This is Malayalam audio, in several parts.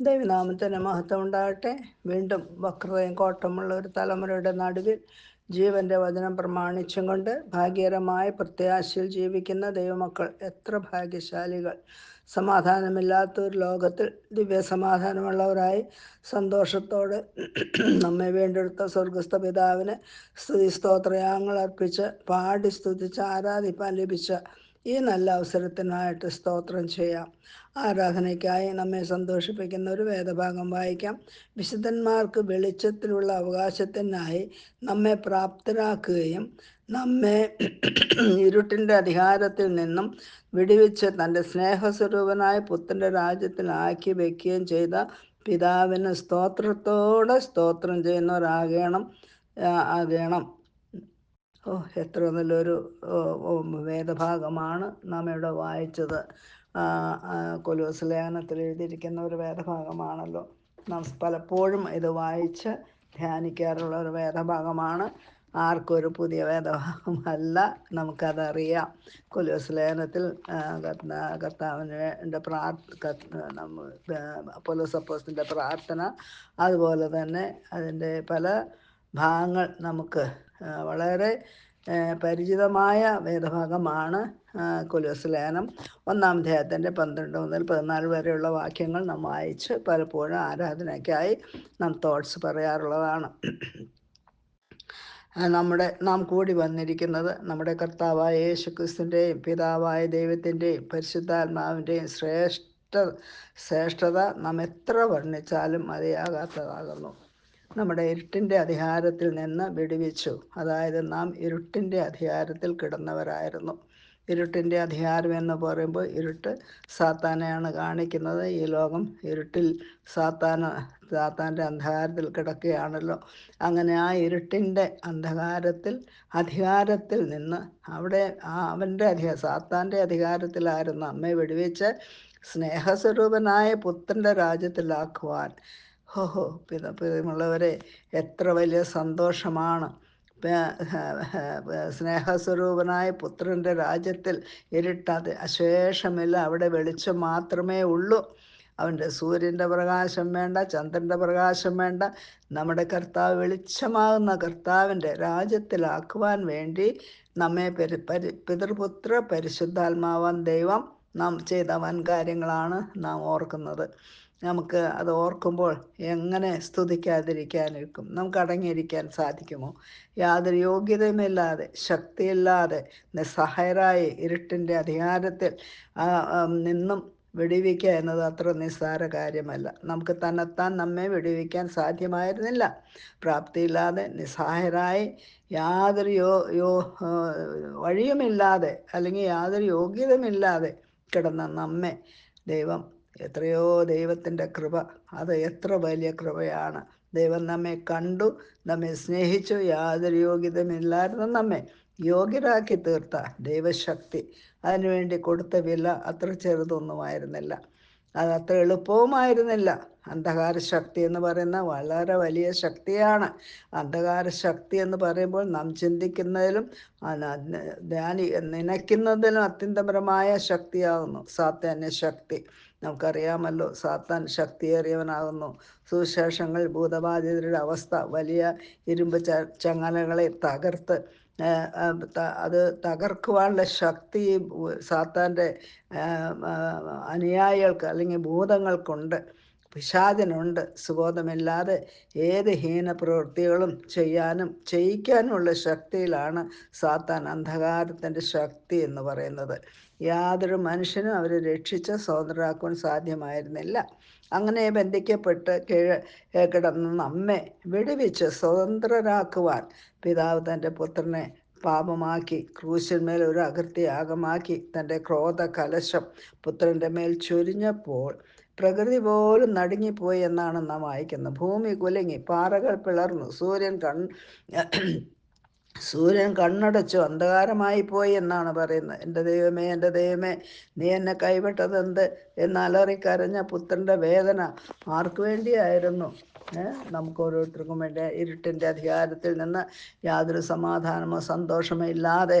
ദൈവനാമത്തിന് മഹത്വം ഉണ്ടാകട്ടെ. വീണ്ടും വക്രതയും കോട്ടമുള്ള ഒരു തലമുറയുടെ നടുവിൽ ജീവന്റെ വചനം പ്രമാണിച്ചും കൊണ്ട് ഭാഗ്യകരമായ പ്രത്യാശയിൽ ജീവിക്കുന്ന ദൈവമക്കൾ എത്ര ഭാഗ്യശാലികൾ. സമാധാനമില്ലാത്ത ഒരു ലോകത്തിൽ ദിവ്യ സമാധാനമുള്ളവരായി സന്തോഷത്തോടെ നമ്മെ വീണ്ടെടുത്ത സ്വർഗസ്ഥ പിതാവിന് സ്തുതി സ്തോത്രയാങ്ങൾ അർപ്പിച്ച് പാടി സ്തുതിച്ച് ആരാധിപ്പാൻ ലഭിച്ച ഈ നല്ല അവസരത്തിനായിട്ട് സ്തോത്രം ചെയ്യാം. ആരാധനയ്ക്കായി നമ്മെ സന്തോഷിപ്പിക്കുന്ന ഒരു വേദഭാഗം വായിക്കാം. വിശുദ്ധന്മാർക്ക് വെളിച്ചത്തിലുള്ള അവകാശത്തിനായി നമ്മെ പ്രാപ്തരാക്കുകയും നമ്മെ ഇരുട്ടിന്റെ അധികാരത്തിൽ നിന്നും വിടുവിച്ച് തന്റെ സ്നേഹസ്വരൂപനായ പുത്രന്റെ രാജ്യത്തിലാക്കി വയ്ക്കുകയും ചെയ്ത പിതാവിന് സ്തോത്രത്തോടെ സ്തോത്രം ചെയ്യുന്നവരാകണം ആകണം. ഓ എത്ര നല്ലൊരു വേദഭാഗമാണ് നാം ഇവിടെ വായിച്ചത്. കൊലോസ് ലേഖനത്തിൽ എഴുതിയിരിക്കുന്ന ഒരു വേദഭാഗമാണല്ലോ. നാം പലപ്പോഴും ഇത് വായിച്ച് ധ്യാനിക്കാറുള്ള ഒരു വേദഭാഗമാണ്. ആർക്കും ഒരു പുതിയ വേദഭാഗമല്ല നമുക്കതറിയാം. കൊലൂസ് ലേഖനത്തിൽ കർത്താവിന്റെ പ്രാർത്ഥന പൊലോസപ്പോസിന്റെ പ്രാർത്ഥന. അതുപോലെ തന്നെ അതിന്റെ പല ഭാഗങ്ങൾ നമുക്ക് വളരെ പരിചിതമായ വേദഭാഗമാണ്. കൊലോസ് ലേഖനം ഒന്നാം അധ്യായത്തിന്റെ പന്ത്രണ്ട് മുതൽ പതിനാല് വരെയുള്ള വാക്യങ്ങൾ നാം വായിച്ച് പലപ്പോഴും ആരാധനയ്ക്കായി നാം തോട്ട്സ് പറയാറുള്ളതാണ്. നമ്മുടെ നാം കൂടി വന്നിരിക്കുന്നത് നമ്മുടെ കർത്താവായ യേശു ക്രിസ്തുവിന്റെയും പിതാവായ ദൈവത്തിന്റെയും പരിശുദ്ധാത്മാവിന്റെയും ശ്രേഷ്ഠ ശ്രേഷ്ഠത നാം എത്ര വർണിച്ചാലും മതിയാകാത്തതാകുന്നു. നമ്മുടെ ഇരുട്ടിന്റെ അധികാരത്തിൽ നിന്ന് വിടുവിച്ചു. അതായത് നാം ഇരുട്ടിന്റെ അധികാരത്തിൽ കിടന്നവരായിരുന്നു. ഇരുട്ടിന്റെ അധികാരം എന്ന് പറയുമ്പോൾ ഇരുട്ട് സാത്താനെയാണ് കാണിക്കുന്നത്. ഈ ലോകം ഇരുട്ടിൽ സാത്താന സാത്താന്റെ അന്ധകാരത്തിൽ കിടക്കുകയാണല്ലോ. അങ്ങനെ ആ ഇരുട്ടിന്റെ അന്ധകാരത്തിൽ അധികാരത്തിൽ നിന്ന് അവിടെ ആ അവന്റെ അധിക സാത്താന്റെ അധികാരത്തിലായിരുന്നു അമ്മയെ വെടിവെച്ച് സ്നേഹസ്വരൂപനായ പുത്രന്റെ രാജ്യത്തിലാക്കുവാൻ. ഹോഹോ പിത പ്രിയമുള്ളവരെ എത്ര വലിയ സന്തോഷമാണ്. സ്നേഹസ്വരൂപനായ പുത്രന്റെ രാജ്യത്തിൽ ഇരുട്ടാതെ അശേഷമില്ല. അവിടെ വെളിച്ചം മാത്രമേ ഉള്ളൂ. അവന്റെ സൂര്യന്റെ പ്രകാശം വേണ്ട ചന്ദ്രന്റെ പ്രകാശം വേണ്ട. നമ്മുടെ കർത്താവ് വെളിച്ചമാകുന്ന കർത്താവിന്റെ രാജ്യത്തിലാക്കുവാൻ വേണ്ടി നമ്മെ പരി പരി പിതൃപുത്ര പരിശുദ്ധാത്മാവാൻ ദൈവം നാം ചെയ്ത വൻ കാര്യങ്ങളാണ് നാം ഓർക്കുന്നത്. നമുക്ക് അത് ഓർക്കുമ്പോൾ എങ്ങനെ സ്തുതിക്കാതിരിക്കാനിരിക്കും നമുക്ക് അടങ്ങിയിരിക്കാൻ സാധിക്കുമോ? യാതൊരു യോഗ്യതയുമില്ലാതെ ശക്തിയില്ലാതെ നിസ്സഹായരായി ഇരുട്ടിന്റെ അധികാരത്തിൽ നിന്നും വെടിവെക്കുക എന്നത് അത്ര നിസ്സാര കാര്യമല്ല. നമുക്ക് തന്നെത്താൻ നമ്മെ വെടിവെക്കാൻ സാധ്യമായിരുന്നില്ല. പ്രാപ്തിയില്ലാതെ നിസ്സഹായരായി യാതൊരു യോ യോ വഴിയുമില്ലാതെ അല്ലെങ്കിൽ യാതൊരു യോഗ്യതയുമില്ലാതെ കിടന്ന നമ്മെ ദൈവം എത്രയോ ദൈവത്തിന്റെ കൃപ. അത് എത്ര വലിയ കൃപയാണ്. ദൈവം നമ്മെ കണ്ടു നമ്മെ സ്നേഹിച്ചു യാതൊരു യോഗ്യതയുമില്ലായിരുന്നു നമ്മെ യോഗ്യരാക്കി തീർത്ത ദൈവശക്തി. അതിനുവേണ്ടി കൊടുത്ത വില അത്ര ചെറുതൊന്നുമായിരുന്നില്ല. അത് അത്ര എളുപ്പവുമായിരുന്നില്ല. അന്ധകാര ശക്തി എന്ന് പറയുന്ന വളരെ വലിയ ശക്തിയാണ്. അന്ധകാര ശക്തി എന്ന് പറയുമ്പോൾ നാം ചിന്തിക്കുന്നതിലും ധ്യാനി നനയ്ക്കുന്നതിലും അത്യന്തപരമായ ശക്തിയാകുന്നു. സാത്താന്യ ശക്തി നമുക്കറിയാമല്ലോ സാത്താൻ ശക്തിയേറിയവനാകുന്നു. സുശേഷങ്ങൾ ഭൂതബാധിതരുടെ അവസ്ഥ വലിയ ഇരുമ്പ് ചങ്ങലകളെ തകർത്ത് അത് തകർക്കുവാനുള്ള ശക്തി സാത്താന്റെ അനുയായികൾക്ക് അല്ലെങ്കിൽ ഭൂതങ്ങൾക്കുണ്ട്. പിശാചനുണ്ട്. സുബോധമില്ലാതെ ഏത് ഹീന പ്രവൃത്തികളും ചെയ്യാനും ചെയ്യിക്കാനുമുള്ള ശക്തിയിലാണ് സാത്താൻ അന്ധകാരത്തിന്റെ ശക്തി എന്ന് പറയുന്നത്. യാതൊരു മനുഷ്യനും അവരെ രക്ഷിച്ച് സ്വതന്ത്രരാക്കുവാൻ സാധ്യമായിരുന്നില്ല. അങ്ങനെ ബന്ധിക്കപ്പെട്ട് കിഴ കിടന്ന നമ്മെ വിടുവിച്ച് സ്വതന്ത്രരാക്കുവാൻ പിതാവ് തന്റെ പുത്രനെ പാപമാക്കി ക്രൂശന്മേൽ ഒരു അകൃത്യയാഗമാക്കി തന്റെ ക്രോധ കലശം പുത്രന്റെ മേൽ ചൊരിഞ്ഞപ്പോൾ പ്രകൃതി പോലും നടുങ്ങിപ്പോയി എന്നാണ് നാം വായിക്കുന്നത്. ഭൂമി കുലുങ്ങി പാറകൾ പിളർന്നു സൂര്യൻ കൺ സൂര്യൻ കണ്ണടച്ചു അന്ധകാരമായി പോയി എന്നാണ് പറയുന്നത്. എന്റെ ദൈവമേ എന്റെ ദൈവമേ നീ എന്നെ കൈവിട്ടതെന്ത്? എന്നലറിക്കരഞ്ഞ പുത്രന്റെ വേദന ആർക്കു വേണ്ടിയായിരുന്നു? നമുക്ക് ഓരോരുത്തർക്കും വേണ്ടി ഇരുട്ടിന്റെ അധികാരത്തിൽ നിന്ന് യാതൊരു സമാധാനമോ സന്തോഷമോ ഇല്ലാതെ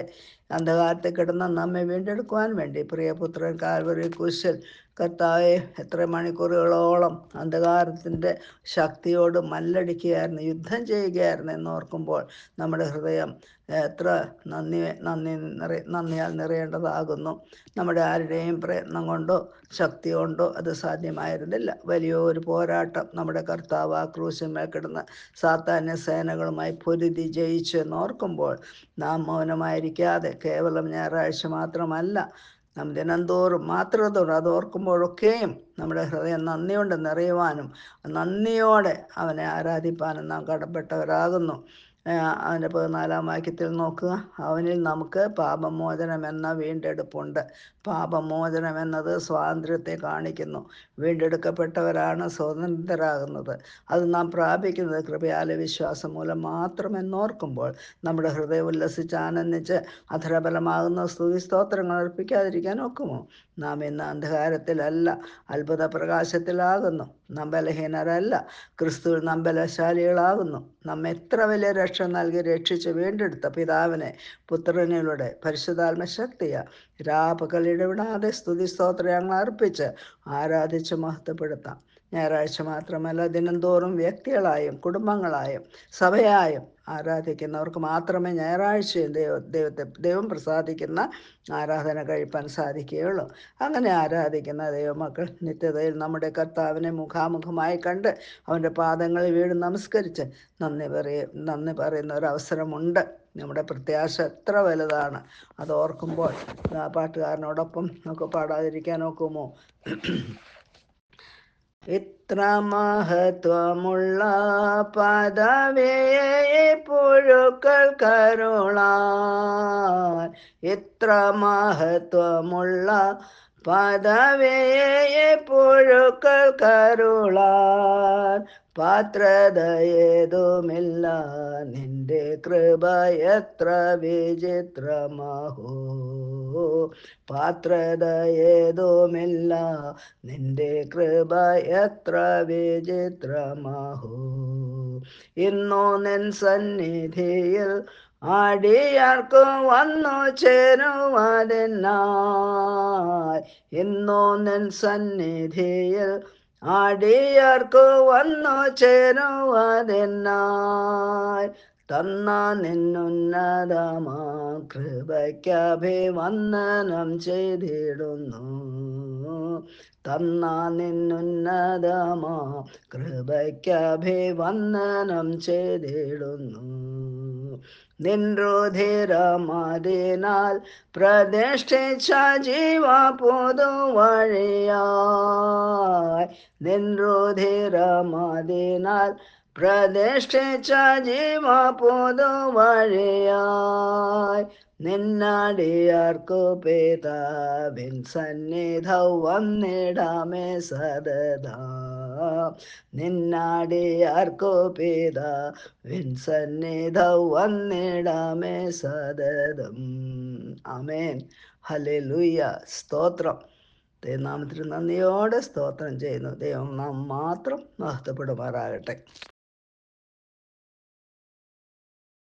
അന്ധകാരത്തിൽ കിടന്ന നമ്മെ വീണ്ടെടുക്കുവാൻ വേണ്ടി. പ്രിയപുത്രൻ കാൽവറി കുശൽ കർത്താവെ എത്ര മണിക്കൂറുകളോളം അന്ധകാരത്തിന്റെ ശക്തിയോട് മല്ലടിക്കുകയായിരുന്നു യുദ്ധം ചെയ്യുകയായിരുന്നു എന്നോർക്കുമ്പോൾ നമ്മുടെ ഹൃദയം എത്ര നന്ദി നന്ദി നിറ നന്ദിയാൽ നിറയേണ്ടതാകുന്നു. നമ്മുടെ ആരുടെയും പ്രയത്നം കൊണ്ടോ ശക്തി കൊണ്ടോ അത് സാധ്യമായിരുന്നില്ല. വലിയൊരു പോരാട്ടം നമ്മുടെ കർത്താവ് ആ കിടന്ന് സാത്താന്യ സേനകളുമായി പൊരുതി ജയിച്ചു എന്നോർക്കുമ്പോൾ നാം മൗനമായിരിക്കാതെ കേവലം ഞായറാഴ്ച മാത്രമല്ല നാം ദിനംതോറും മാത്രത്തോറും അത് ഓർക്കുമ്പോഴൊക്കെയും നമ്മുടെ ഹൃദയം നന്ദിയുണ്ട് നിറയുവാനും നന്ദിയോടെ അവനെ ആരാധിപ്പാനും നാം കടപ്പെട്ടവരാകുന്നു. അവന്റെ പതിനാലാം വാക്യത്തിൽ നോക്കുക. അവനിൽ നമുക്ക് പാപമോചനം എന്ന വീണ്ടെടുപ്പുണ്ട്. പാപമോചനം എന്നത് സ്വാതന്ത്ര്യത്തെ കാണിക്കുന്നു. വീണ്ടെടുക്കപ്പെട്ടവരാണ് സ്വതന്ത്രരാകുന്നത്. അത് നാം പ്രാപിക്കുന്നത് കൃപയാല വിശ്വാസം മൂലം മാത്രമെന്നോർക്കുമ്പോൾ നമ്മുടെ ഹൃദയം ഉല്ലസിച്ച് ആനന്ദിച്ച് അധരബലമാകുന്ന സ്തുതി സ്തോത്രങ്ങൾ അർപ്പിക്കാതിരിക്കാൻ ഒക്കുമോ? നാം ഇന്ന് അന്ധകാരത്തിലല്ല അത്ഭുത പ്രകാശത്തിലാകുന്നു നാം ബലഹീനരല്ല ക്രിസ്തുവിൽ നാം ബലശാലികളാകുന്നു നാം എത്ര വലിയ രക്ഷ നൽകി രക്ഷിച്ച് വീണ്ടെടുത്ത പിതാവിനെ പുത്രനിലൂടെ പരിശുദ്ധാത്മ ശക്തിയ രാപകൽ ഇടവിടാതെ സ്തുതി സ്തോത്രം ഞങ്ങൾ അർപ്പിച്ച് ആരാധിച്ച് മഹത്വപ്പെടുത്താം. ഞായറാഴ്ച മാത്രമല്ല ദിനംതോറും വ്യക്തികളായും കുടുംബങ്ങളായും സഭയായും ആരാധിക്കുന്നവർക്ക് മാത്രമേ ഞായറാഴ്ചയും ദൈവ ദൈവത്തെ ദൈവം പ്രസാദിക്കുന്ന ആരാധന കഴിപ്പാൻ സാധിക്കുകയുള്ളൂ. അങ്ങനെ ആരാധിക്കുന്ന ദൈവമക്കൾ നിത്യതയിൽ നമ്മുടെ കർത്താവിനെ മുഖാമുഖമായി കണ്ട് അവന്റെ പാദങ്ങളിൽ വീട് നമസ്കരിച്ച് നന്ദി പറയ നന്ദി പറയുന്ന ഒരു അവസരമുണ്ട്. നമ്മുടെ പ്രത്യാശ എത്ര വലുതാണ് അത് ഓർക്കുമ്പോൾ പാട്ടുകാരനോടൊപ്പം നമുക്ക് പാടാതിരിക്കാൻ ഒക്കുമോ? ഇത്ര മഹത്വമുള്ള പദവിയെ പുഴുക്കൾ കരുളാൻ. ഇത്ര മഹത്വമുള്ള പദവിയെ പുഴുക്കൾ കരുളാൻ. പാത്രതയേതുമില്ല. നിന്റെ കൃപ എത്ര വിചിത്രമാഹോ. പാത്രതയേതുമില്ല. നിന്റെ കൃപ എത്ര വിചിത്രമാഹോ. ഇന്നു നിൻ സന്നിധിയിൽ ആടിയാർക്ക് വന്നു ചേരുവാതിനായി ഇന്നോ നിൻ സന്നിധിയിൽ ആടിയാർക്ക് വന്നു ചേരുവാതിനായി തന്ന നിന്നുന്നതമാ. കൃപയ്ക്കഭിവന്ദനം ചെയ്തിടുന്നു. തന്ന നിന്നുന്നതമാ. കൃപയ്ക്കഭിവന്ദനം ചെയ്തിടുന്നു. നിൻരുധിരമതിനാൽ പ്രതിഷ്ഠിച്ച ജീവ പൊതുവഴിയായി നിൻരുധിരമതിനാൽ പ്രതിഷ്ഠിച്ച ജീവ പുതുവഴിയായി നിന്നടിയാർക്കു പിതാവിൻ സന്നിധൗ വന്നിടാമേ സദതാ. നിന്നാടിയാർക്കു പിതാവിൻ സന്നിധൗ വന്നിടാമേ സദദം അമേൻ ഹല്ലേലൂയ. സ്തോത്രം. ദൈവനാമത്തിന് നന്ദിയോടെ സ്തോത്രം ചെയ്യുന്നു. ദൈവം നാം മാത്രം മഹത്വപ്പെടുമാറാകട്ടെ.